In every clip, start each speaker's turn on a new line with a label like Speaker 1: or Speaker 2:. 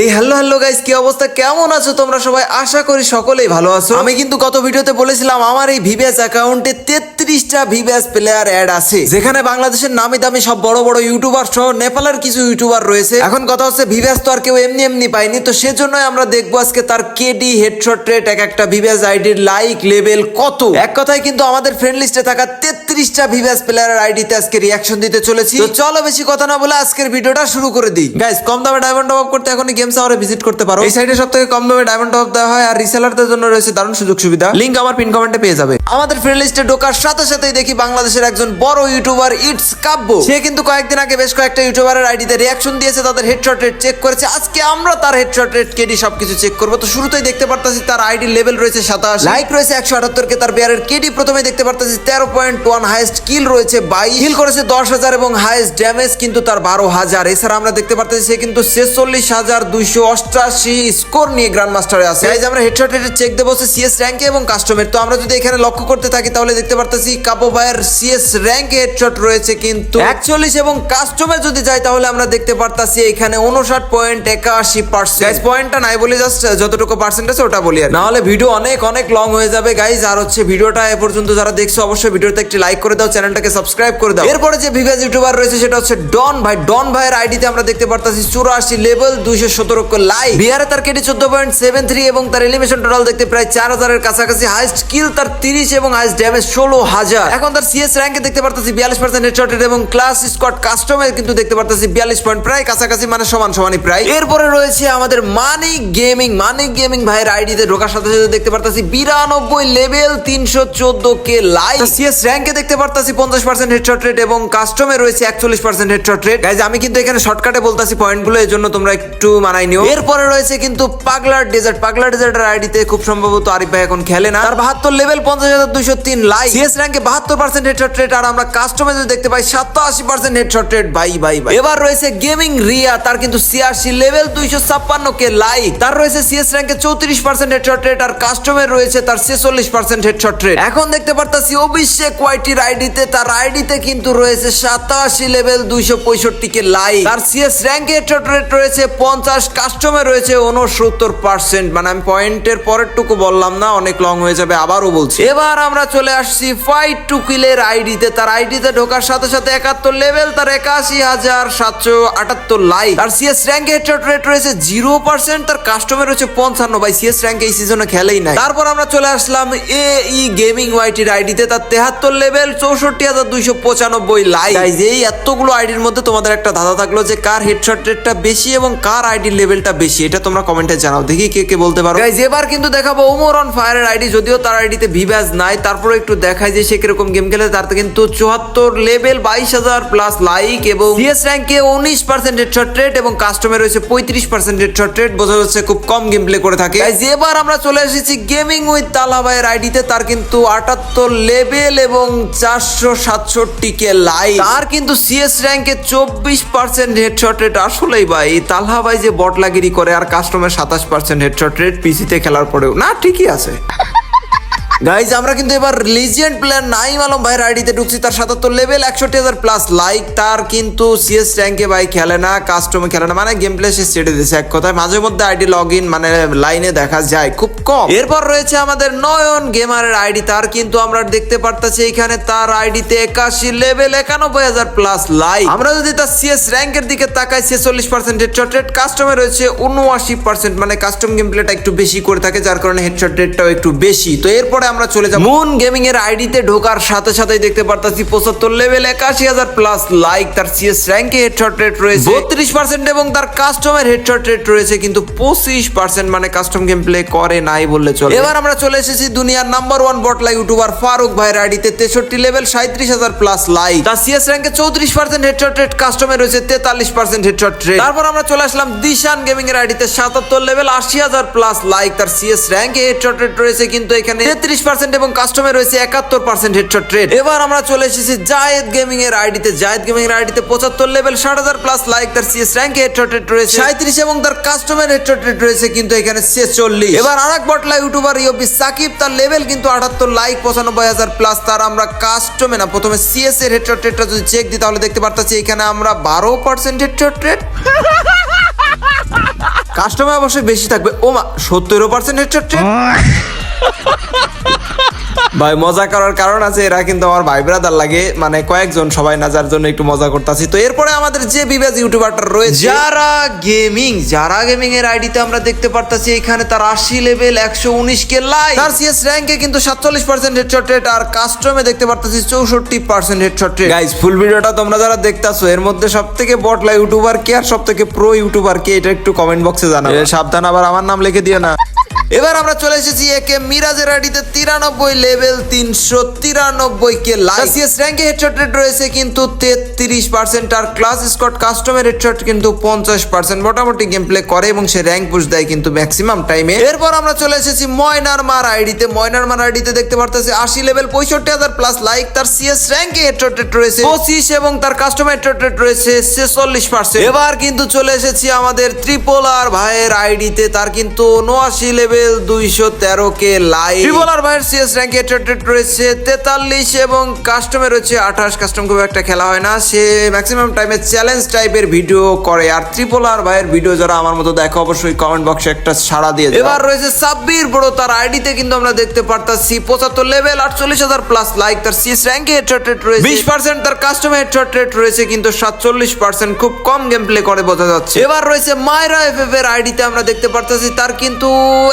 Speaker 1: এই hello hello guys কি অবস্থা? কেমন আছো তোমরা সবাই? আশা করি সকলেই ভালো আছো। আমি কিন্তু গত ভিডিওতে বলেছিলাম, আমার এই ভিভিএস অ্যাকাউন্টে তেত্রিশটা ভিভিএস প্লেয়ার অ্যাড আছে। যেখানে বাংলাদেশের নামি দামি সব বড় বড় ইউটিউবার সহ নেপালের কিছু ইউটিউবার রয়েছে। এখন কথা হচ্ছে, ভিভিএস তো আর কেউ এমনি এমনি পাইনি তো সেজন্যই আমরা দেখব আজকে তার কেডি হেডশট রেট এক একটা ভিভিএস আইডির লাইক লেভেল কত। এক কথায় কিন্তু আমাদের ফ্রেন্ড লিস্টে থাকা তেত্রিশটা ভিভিএস প্লেয়ারের আইডিতে আজকে রিয়াকশন দিতে চলেছি। তো চলো বেশি কথা না বলে আজকের ভিডিওটা শুরু করে দিই। গাইস কম দামে ডায়মন্ড টপ করতে এখন গেমস আওয়ারে ভিজিট করতে পারো। এই সাইডে সব থেকে কম দামে ডায়মন্ড টপ দেওয়া হয় আর রিসেলারদের জন্য রয়েছে দারুণ সুযোগ সুবিধা। লিংক আমার পিন কমেন্টে পেয়ে যাবে। আমাদের ফ্রেন্ড লিস্টে ঢোকার সাথে সাথেই দেখি বাংলাদেশের একজন বড় ইউটিউবার ইটস কাব্য সে কিন্তু কয়েকদিন আগে বেশ কয়েকটা ইউটিউবারের আইডিতে রিয়াকশন দিয়েছে তাদের হেডশট রেট চেক করেছে। আজকে আমরা তার হেডশট রেট কেডি সবকিছু চেক করব। তো শুরুতেই দেখতে পারতাছি তার আইডি লেভেল রয়েছে সাতাশ। লাইক রয়েছে একশো আটাত্তর কে তার বিয়ারের কেডি প্রথমে দেখতে পারতাছি তেরো পয়েন্ট ওয়ান হাইস্ট কিল রয়েছে বাইশ। কিল করেছে দশ হাজার এবং হাইস্ট ড্যামেজ কিন্তু তার বারো হাজার। এছাড়া আমরা দেখতে পারতেছি সে কিন্তু ছেচল্লিশ হাজার দুইশো অষ্টাশি স্কোর নিয়ে গ্র্যান্ড মাস্টারে আছে। Guys, আমরা হেডশট রেটের চেক দেবো সিএস র্যাঙ্কে এবং কাস্টমের তো আমরা যদি এখানে লক্ষ্য করতে থাকি তাহলে দেখতে পারতেছি কাপো ভাইয়ের সিএস র্যাঙ্কে হেডশট রয়েছে কিন্তু একচল্লিশ এবং কাস্টমার যদি যাই তাহলে আমরা দেখতে পারতাছি এখানে উনষাট পয়েন্ট একাশি পার্সেন্ট পয়েন্টটা নাই বলে জাস্ট যতটুকু পার্সেন্ট আছে ওটা বলি আর না হলে ভিডিও অনেক অনেক লং হয়ে যাবে। গাইজ আর হচ্ছে ভিডিওটা এ পর্যন্ত যারা দেখছ অবশ্যই ভিডিওতে একটি লাইক করে দাও, চ্যানেলটাকে সাবস্ক্রাইব করে দাও। এরপরে যে ভিভিয়াস ইউটিউবার রয়েছে, সেটা হচ্ছে ডন ভাই। ডন ভাইয়ের আইডিতে আমরা দেখতে পারতাছি চুরাশি লেভেল দুইশো সতেরো লাইক বিহারে তার কেটে চোদ্দ পয়েন্ট সেভেন থ্রি এবং তার এলিমিনেশন টোটাল দেখতে প্রায় চার হাজারের কাছাকাছি। হাইস্ট কিল তার তিরিশ এবং হাইস্ট ড্যামেজ ষোলো হাজার। এখন তার সিএস র্যাঙ্কে দেখতে পারতাছি বিয়াল্লিশ পার্সেন্ট হেডশটেড এবং ক্লাস স্কট কাস্টমে কিন্তু দেখতে পারতাছি বিয়াল্লিশ পয়েন্ট প্রায়, কাছাকাছি মানে সমান, সমানই প্রায়। এরপরে রয়েছে আমাদের মানিক গেমিং মানিক গেমিং ভাইয়ের আইডিতে ঢোকার সাথে সাথে দেখতে পারতাছি বিরানব্বই লেভেল তিনশো চোদ্দ কে লাইক সিএস র্যাঙ্কে দেখতে পারতাছি পঞ্চাশ পার্সেন্ট হেডশট রেট এবং কাস্টমে রয়েছে একচল্লিশ পার্সেন্ট হেডশট রেট গাইজ আমি কিন্তু এখানে শর্টকাটে বলতাছি পয়েন্টগুলো এই জন্য তোমরা একটু মানাই নিও। এরপরে রয়েছে কিন্তু পাগলার ডেজার্ট পাগলার ডেজার্টের আইডিতে খুব সম্ভবত আরিফ ভাই এখন খেলে না। তার বাহাত্তর লেভেল পঞ্চাশ হাজার দুইশো তিন লাইক সিএস র্যাঙ্কে বাহাত্তর পার্সেন্ট হেডশট রেট আর আমরা কাস্টমে যদি দেখতে পাই, সাতাশি পার্সেন্ট হেডশট রেট ভাই ভাই ভাই এবার রয়েছে গেমিং রিয়া, তার কিন্তু ছিয়াশি লেভেল দুইশো ছাপ্পান্ন কে লাইক তার রয়েছে সিএস র্যাঙ্কে চৌত্রিশ পার্সেন্ট হেডশট রেট আর কাস্টমে রয়েছে তার ছেচল্লিশ পার্সেন্ট হেডশট রেট এখন দেখতে পারতাছি অভিষেক ওয়াইটির আইডিতে, তার আইডিতে কিন্তু রয়েছে সাতাশি লেভেল দুইশো পঁয়ষট্টি কে লাইক তার সিএস র্যাঙ্কে রেট রয়েছে পঞ্চাশ কাস্টমে রয়েছে উনসত্তর পার্সেন্ট মানে আমি পয়েন্টের পরের টুকু বললাম না, অনেক লং হয়ে যাবে, আবারও বলছি। এবার আমরা চলে আসছি ফাইট টু কিলের আইডিতে। তার আইডিতে ঢোকার সাথে সাথে একাত্তর লেভেল তার একাশি হাজার সাতশো আটাত্তর লাইক তার সিএস র্যাঙ্কে হেডশট রেট রয়েছে জিরো পার্সেন্ট তার কাস্টমার রয়েছে পঞ্চান্ন। বাই সিএস র্যাঙ্ক এই সিজনে খেলেই নাই। তারপর আমরা চলে আসলাম এ ই গেমিং ওয়াইটির আইডিতে, তার তেহাত্তর লেভেল চৌষট্টি হাজার দুইশো পঁচানব্বই লাইক এই এতগুলো আইডির মধ্যে তোমাদের একটা ধাঁধা থাকল যে কার হেডশট রেটটা বেশি এবং কার আইডির লেভেলটা বেশি এটা তোমরা কমেন্টে জানাও। দেখি কে কে বলতে পারো। গাইজ এবার কিন্তু দেখাবো ওমর অন ফায়ারের আইডি যদিও তার আইডিতে ভিভ্যাজ নাই তারপরে একটু দেখায় যে সে কীরকম গেম খেলে তার কিন্তু চুয়াত্তর লেভেল বাইশ হাজার প্লাস লাইক এবং সিএস র্যাঙ্কে উনিশ পার্সেন্ট হেডশট রেট এবং কাস্টমে রয়েছে পঁয়ত্রিশ পার্সেন্ট হেডশট রেট বোঝা যাচ্ছে খুব কম গেম প্লে করে থাকে। Guys, এবার আমরা চলে এসেছি গেমিং উইথ তালাবাইয়ের আইডিতে তার কিন্তু আটাত্তর লেভেল এবং চারশো সাতষট্টি কে লাইক তার কিন্তু সিএস র্যাঙ্কে চব্বিশ পার্সেন্ট হেডশট রেট আসলেই ভাই। তালহা ভাই যে বটলাগিরি করে আর কাস্টমার সাতাশ পার্সেন্ট হেডশট রেট পিসিতে খেলার পরেও। না, ঠিকই আছে। গাইজ আমরা কিন্তু এবার লিজেন্ড প্লেয়ার নাইম আলম ভাইয়ের আইডিতে ঢুকছি, তার সাতাত্তর লেভেল একষট্টি হাজার প্লাস লাইক তার কিন্তু সিএস র্যাঙ্কে ভাই খেলে না কাস্টমে খেলে না মানে গেম প্লে সে ছেড়ে দিয়েছে এক কথায়। মাঝে মধ্যে আইডি লগ ইন মানে লাইনে দেখা যায় খুব কম। এরপর রয়েছে আমাদের নয়ন গেমারের আইডি তার কিন্তু আমরা দেখতে পারতেছি এখানে তার আইডিতে একাশি লেভেল একানব্বই হাজার প্লাস লাইক আমরা যদি তার সিএস র্যাঙ্কের দিকে তাকাই, ছেচল্লিশ পার্সেন্ট হেডশট রেট কাস্টমে রয়েছে উনআশি পার্সেন্ট মানে কাস্টম গেম প্লেটা একটু বেশি করে থাকে, যার কারণে হেডশট রেটটাও একটু বেশি। তো এরপরে আমরা চলে যাব। মুন গেমিং এর আইডিতে ঢোকার সাথে সাথেই দেখতে পারতাছি পঁচাত্তর লেভেল একাশি হাজার প্লাস লাইক তার সিএস র্যাঙ্কে হেডশট রেট রয়েছে। বত্রিশ পার্সেন্ট এবং তার কাস্টমের হেডশট রেট রয়েছে কিন্তু পঁচিশ পার্সেন্ট মানে কাস্টম গেম প্লে করে নাই বললে চলে এবার আমরা চলে এসেছি দুনিয়ার নাম্বার ওয়ান বটলা ইউটিউবার ফারুক ভাইয়ের আইডিতে তেষট্টি লেভেল সাঁত্রিশ হাজার প্লাস লাইক তার সিএস র্যাঙ্কে চৌত্রিশ পার্সেন্ট হেডশট রেট কাস্টমে রয়েছে তেতাল্লিশ পার্সেন্ট হেডশট রেট তারপর আমরা চলে আসলাম দিশান গেমিং এর আইডিতে সাতাত্তর লেভেল আশি হাজার প্লাস লাইক তার সিএস র্যাঙ্কে হেডশট রেট রয়েছে কিন্তু এখানে তেত্রিশ পার্সেন্ট এবং কাস্টমে রয়েছে একাত্তর পার্সেন্ট হেডশট রেট এবার আমরা চলে এসেছি জায়েদ গেমিং এর আইডিতে জায়েদ গেমিং এর আইডিতে পঁচাত্তর লেভেল ষাট হাজার প্লাস লাইক তার সিএস র্যাঙ্কে হেডশট রেট রয়েছে। সাঁত্রিশ এবং তার কাস্টমার হেডশট রেট রয়েছে কিন্তু এখানে ছেচল্লিশ এবার আরেক বটলা ইউটিউবার ইউপি সাকিব তার লেভেল কিন্তু আটাত্তর লাইক পঁচানব্বই হাজার প্লাস তার আমরা কাস্টমে না প্রথমে সিএস এর হেডশট রেটটা যদি চেক দিই তাহলে দেখতে পারতাছি এখানে আমরা বারো পার্সেন্ট হেডশট রেট কাস্টমার অবশ্যই বেশি থাকবে। ও মা সত্তর পার্সেন্ট হেডশট ভাই মজা করার কারণ আছে এরা কিন্তু আমার ভাই ব্রাদার লাগে। মানে কয়েকজন সবাই না যার জন্য একটু মজা করতেছি। তো এরপরে আমাদের যে বিবেজ ইউটিউবারটা রয়েছে যারা গেমিং যারা গেমিং এর আইডিতে আমরা দেখতে পারতাছি এখানে তার আশি লেভেল একশো উনিশ কে লাইক তার সিএস র্যাঙ্কে কিন্তু সাতচল্লিশ পার্সেন্ট হেডশট রেট আর কাস্টমে দেখতে পারতাছি চৌষট্টি percent headshot rate guys full ভিডিওটা তোমরা যারা দেখতাছো এর মধ্যে সব থেকে বটলা ইউটিউবার কে আর সব থেকে প্রো ইউটিউবার কে এটা একটু কমেন্ট বক্সে জানাবে। সাবধান আবার আমার নাম লিখে দিও না। এবার আমরা চলে এসেছি একে মিরাজের আইডিতে তিরানব্বই লেভেল তিনশো তিরানব্বই কে লাইসিএস র্যাঙ্কে হেডশট রেট রয়েছে কিন্তু তেত্রিশ পার্সেন্ট আর ক্লাস স্কট কাস্টমের হেডশট কিন্তু পঞ্চাশ পার্সেন্ট মোটামুটি গেম প্লে করে এবং সে র্যাঙ্ক পুশ দেয় কিন্তু ম্যাক্সিমাম টাইমে এরপর আমরা চলে এসেছি ময়নার মার আইডিতে। ময়নার মার আইডিতে দেখতে পারতেছি আশি লেভেল পঁয়ষট্টি হাজার প্লাস লাইক তার সিএস র্যাঙ্কে হেডশট রেট রয়েছে পঁচিশ এবং তার কাস্টমার হেডশট রেট রয়েছে ছেচল্লিশ পার্সেন্ট এবার কিন্তু চলে এসেছি আমাদের ত্রিপোলার ভাইয়ের আইডিতে। তার কিন্তু উনআশি লেভেল দুইশো তেরো কে লাইক ত্রিপোলার ভাইয়ের সিএস র্যাঙ্কে হেডশট রয়েছে তেতাল্লিশ এবং কাস্টমে রয়েছে আঠাশ। কাস্টম খুব একটা খেলা হয় না। সে ম্যাক্সিমাম টাইমে চ্যালেঞ্জ টাইপের ভিডিও করে। আর ত্রিপোলার ভাইয়ের ভিডিও যারা আমার মতো দেখো অবশ্যই কমেন্ট বক্সে একটা সাড়া দিয়ে এবার রয়েছে সাব্বির বড় তার আইডিতে কিন্তু আমরা দেখতে পারতাছি পঁচাত্তর লেভেল আটচল্লিশ হাজার প্লাস লাইক তার সিএস র্যাঙ্কে হেডশট রেট রয়েছে। বিশ পার্সেন্ট তার কাস্টমার হেডশট রেট রয়েছে কিন্তু সাতচল্লিশ পার্সেন্ট খুব কম গেম প্লে করে বোঝা যাচ্ছে। এবার রয়েছে মাইরা এফ এফ এর আইডিতে আমরা দেখতে পারতাছি তার কিন্তু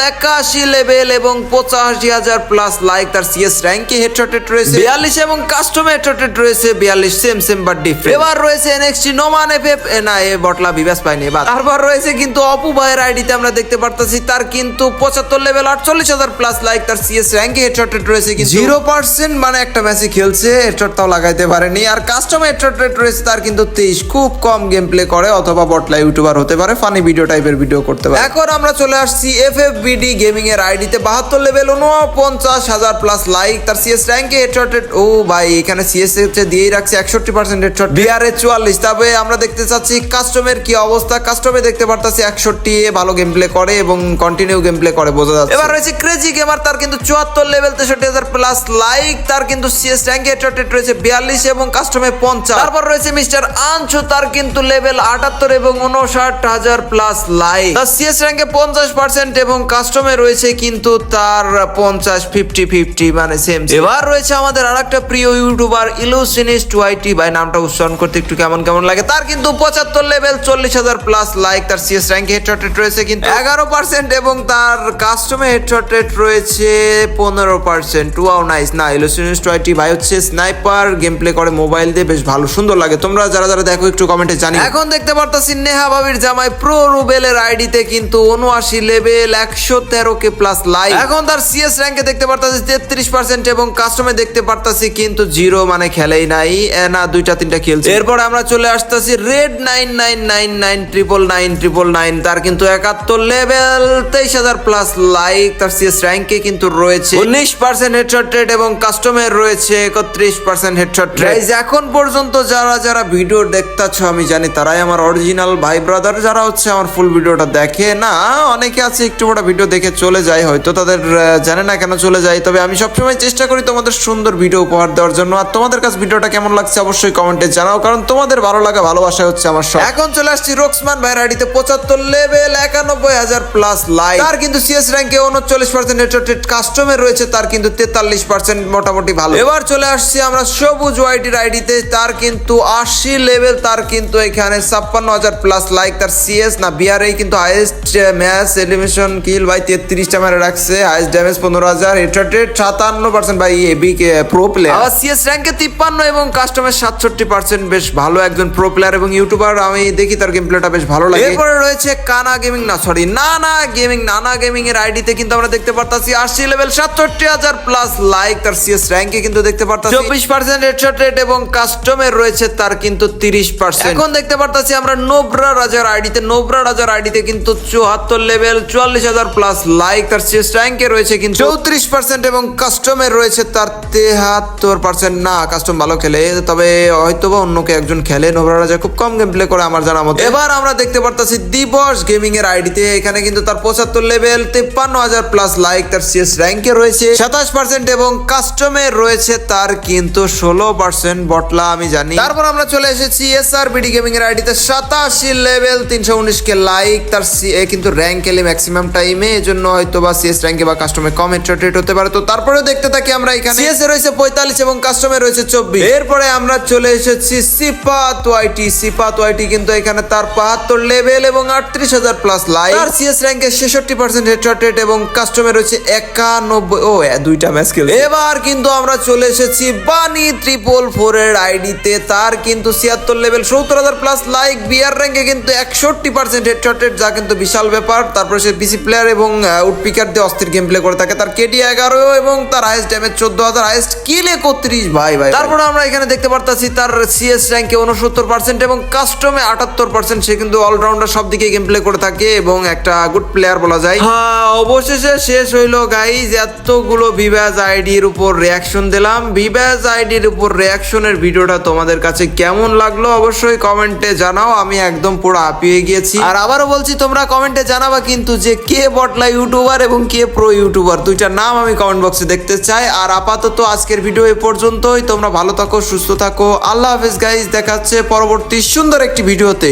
Speaker 1: একাশি লেভেল এবং পঁচাশি হাজার প্লাস লাইক তার সিএস র্যাঙ্কে হেডশট রেট রয়েছে। বিয়াল্লিশ এবং কাস্টমার হেডশট রেট রয়েছে বিয়াল্লিশ সেম সেম বাট ডিফারেন্ট এবার রয়েছে এনএক্সটি নোমান এফ এফ না এ বটলা বিবাস পাইনি এবার তারপর রয়েছে কিন্তু অপু ভাইয়ের আইডিতে আমরা দেখতে পারতাছি তার কিন্তু পঁচাত্তর লেভেল আটচল্লিশ হাজার প্লাস লাইক তার সিএস র্যাঙ্কে হেডশট রেট রয়েছে কিন্তু জিরো পার্সেন্ট মানে একটা ম্যাচে খেলছে হেডশট তাও লাগাইতে পারেনি। আর কাস্টমার হেডশট রেট রয়েছে তার কিন্তু তেইশ খুব কম গেম প্লে করে অথবা বটলা ইউটিউবার হতে পারে ফানি ভিডিও টাইপের ভিডিও করতে পারে। এখন আমরা চলে আসছি এফ এফ বিডি গেমিং এর আইডিতে বাহাত্তর লেভেল উনপঞ্চাশ হাজার প্লাস লাইক তার সিএস র্যাঙ্কে হেডশট ও ভাই এখানে সিএস হচ্ছে দিয়েই রাখছে একষট্টি পার্সেন্ট হেডশট বিআর এ চুয়াল্লিশ তবে আমরা দেখতে চাচ্ছি কাস্টমের কি অবস্থা। কাস্টমে দেখতে পারতাছি একষট্টি ভালো গেম প্লে করে এবং কন্টিনিউ গেম প্লে করে বোঝা যাচ্ছে। এবার রয়েছে ক্রেজি গেমার তার কিন্তু চুয়াত্তর লেভেল তেষট্টি হাজার প্লাস লাইক তার কিন্তু সিএস র্যাঙ্কে হেডশট রয়েছে বিয়াল্লিশ এবং কাস্টমে পঞ্চাশ। তারপর রয়েছে মিস্টার আনছু তার কিন্তু লেভেল আটাত্তর এবং উনষাট হাজার প্লাস লাইক তার সিএস র্যাঙ্কে পঞ্চাশ পার্সেন্ট এবং কাস্টমে রয়েছে কিন্তু তার পঞ্চাশ ফিফটি ফিফটি মানে সেম এবার রয়েছে আমাদের আর একটা প্রিয় ইউটিউবার ইলুসিনিস্ট ওয়াইটি ভাই নামটা উচ্চারণ করতে একটু কেমন কেমন লাগে। তার কিন্তু পঁচাত্তর লেভেল চল্লিশ হাজার প্লাস লাইক তার সিএস র্যাঙ্কে হেডশট রেট রয়েছে কিন্তু এগারো পার্সেন্ট এবং তার কাস্টমে হেডশট রেট রয়েছে পনেরো পার্সেন্ট ওয়াও নাইস না ইলুসিনিস্ট ওয়াইটি ভাই হচ্ছে স্নাইপার গেম প্লে করে মোবাইল দিয়ে বেশ ভালো, সুন্দর লাগে। তোমরা যারা যারা দেখো একটু কমেন্টে জানি এখন দেখতে পারতাছি নেহা ভাবির জামাই প্রো রুবেলের আইডিতে কিন্তু উনআশি লেভেল একশো তেরো কে প্লাস লাইক এখন তার সিএস র্যাঙ্কে দেখতে পারতাছি তেত্রিশ পার্সেন্ট এবং কাস্টমে দেখতে পারতাছি কিন্তু জিরো মানে খেলেই নাই। না দুইটা তিনটা খেলছে। এরপরে আমরা চলে আসতেছি red nine nine nine nine triple nine triple nine তার কিন্তু একাত্তর লেভেল তেইশ হাজার প্লাস লাইক তার সিএস র্যাঙ্কে কিন্তু রয়েছে উনিশ পার্সেন্ট হেডশট রেট এবং কাস্টমের রয়েছে একত্রিশ পার্সেন্ট হেডশট রেট এখন পর্যন্ত যারা যারা ভিডিও দেখতেছ আমি জানি তারাই আমার অরিজিনাল ভাই ব্রাদার যারা হচ্ছে আমার ফুল ভিডিওটা দেখে না অনেকে আছে একটু বড় ভিডিও দেখে চলে যায় হয়তো, তাদের জানে না কেন চলে যায়। তবে আমি সবসময় চেষ্টা করি তোমাদের সুন্দর ভিডিও উপহার দেওয়ার জন্য। আর তোমাদের কাছে ভিডিওটা কেমন লাগছে অবশ্যই কমেন্টে জানাও, কারণ তোমাদের ভালো লাগা, ভালোবাসা হচ্ছে আমার সব। এখন চলে আসছি রোক্সমান ভাইয়ের আইডিতে, পঁচাত্তর লেভেল একানব্বই হাজার প্লাস লাইক তার কিন্তু সিএস র্যাঙ্কে উনচল্লিশ পার্সেন্ট হেডশট কাস্টমের রয়েছে, তার কিন্তু তেতাল্লিশ পার্সেন্ট মোটামুটি ভালো। এবার চলে আসছি আমরা সবুজ ওয়াইটির আইডিতে, তার কিন্তু আশি লেভেল তার কিন্তু এখানে ছাপ্পান্ন হাজার প্লাস লাইক তার সিএস না বিআরএ কিন্তু হাইয়েস্ট ম্যাচ এলিমিনেশন কিল ভাই তেত্রিশটা মেরে রাখছে হাইয়েস্ট ড্যামেজ পনেরো হাজার হেডশট রেট সাতান্ন পার্সেন্ট ভাই এবি প্রো প্লেয়ার আবার সিএস র্যাঙ্কে তিপ্পান্ন এবং কাস্টমার সাতষট্টি পার্সেন্ট বেশ ভালো একজন প্রো প্লেয়ার এবং ইউটিউবার আমি দেখি তার গেম প্লেটা বেশ ভালো লাগে। এরপরে রয়েছে কানা গেমিং না সরি নানা গেমিং নানা গেমিং এর আইডিতে কিন্তু আমরা দেখতে পারতাছি আশি লেভেল সাতষট্টি হাজার প্লাস লাইক তার সিএস র্যাঙ্কে কিন্তু দেখতে পারতাছি। চব্বিশ পার্সেন্ট হেডশট রেট এবং কাস্টমের রয়েছে তার কিন্তু তিরিশ পার্সেন্ট এখন দেখতে পারতাছি আমরা নোবরা রাজার আইডিতে নোবরা রাজার আইডিতে কিন্তু চুয়াত্তর লেভেল চুয়াল্লিশ হাজার প্লাস লাইক তার সিএস র্যাঙ্কে রয়েছে কিন্তু চৌত্রিশ পার্সেন্ট এবং কাস্টমের রয়েছে তার তেহাত্তর পার্সেন্ট না কাস্টম ভালো খেলে তবে হয়তো বা অন্য কে একজন খেলে। নোবরা রাজা খুব কম গেম প্লে করে আমার জানা মতো। এবার আমরা দেখতে পারতাছি দিবস গেমিং এর আইডিতে এখানে কিন্তু তার পঁচাত্তর লেভেল তেপ্পান্ন হাজার প্লাস লাইক তার সিএস র্যাঙ্কে রয়েছে। সাতাশ পার্সেন্ট এবং কাস্টমে রয়েছে তার কিন্তু ষোলো পার্সেন্ট বটলা আমি জানি। তারপর আমরা চলে এসেছি এস আর বিডি গেমিং এর আইডিতে সাতাশি লেভেল তিনশো উনিশ কে লাইক তার কিন্তু র্যাঙ্ক এলে ম্যাক্সিমাম টাইমে এজন্য হয়তো বা সিএস র্যাঙ্কে বা কাস্টমে কম হেডশট হতে পারে। তো তারপরেও দেখতে থাকি আমরা এখানে। সিএস এ রয়েছে পঁয়তাল্লিশ এবং কাস্টমে রয়েছে চব্বিশ। এরপরে আমরা চলে এসেছি সিপাত ওয়াইটি সিপাত ওয়াইটি কিন্তু এখানে তার বাহাত্তর লেভেল এবং আটত্রিশ হাজার প্লাস লাইক তার সিএস র্যাঙ্কে ছেষট্টি পার্সেন্ট হেডশট রেট এবং কাস্টমে রয়েছে একানব্বই। ও দুইটা ম্যাচ খেলছে। এবার কিন্তু আমরা চলে এসেছি বানি ট্রিপল ফোর এর আইডিতে তার কিন্তু ছিয়াত্তর লেভেল সত্তর হাজার প্লাস লাইক বিআর র্যাঙ্কে কিন্তু একষট্টি পার্সেন্ট হেডশট রেট যা কিন্তু বিশাল ব্যাপার। তারপরে সে পিসি প্লেয়ার এবং উডপিকার দিয়ে অস্থির গেম প্লে করে থাকে। তার কেডি এগারো এবং তার হাইস্ট ড্যামেজ চোদ্দ হাজার হাইস্ট কিল একত্রিশ। ভাই ভাই তারপরে আমরা এখানে দেখতে পারতাছি তার সিএস র্যাঙ্কে উনসত্তর পার্সেন্ট এবং কাস্টমে আটাত্তর পার্সেন্ট সে কিন্তু অলরাউন্ডার সব দিকে গেম প্লে করে থাকে এবং একটা গুড প্লেয়ার বলা যায়। হ্যাঁ অবশেষে শেষ হইল গাইজ এতগুলো ভিভ্যাজ আইডির উপর রিয়াকশন দিলাম। ভিভ্যাজ আইডির উপর রিয়াকশনের ভিডিওটা তোমাদের কাছে কেমন লাগল অবশ্যই কমেন্টে জানাও। আমি একদম পুরো হাঁপিয়ে গিয়েছি। আর আবারও বলছি তোমরা কমেন্টে জানাবা কিন্তু যে কে বটলা ইউটিউবার এবং কে প্রো ইউটিউবার দুইটার নাম আমি কমেন্ট বক্সে দেখতে চাই। আর আপাতত আজকের ভিডিও এ পর্যন্তই। তোমরা ভালো থাকো, সুস্থ থাকো। আল্লাহ হাফেজ গাইজ দেখাচ্ছে পরবর্তী সুন্দর একটি ভিডিওতে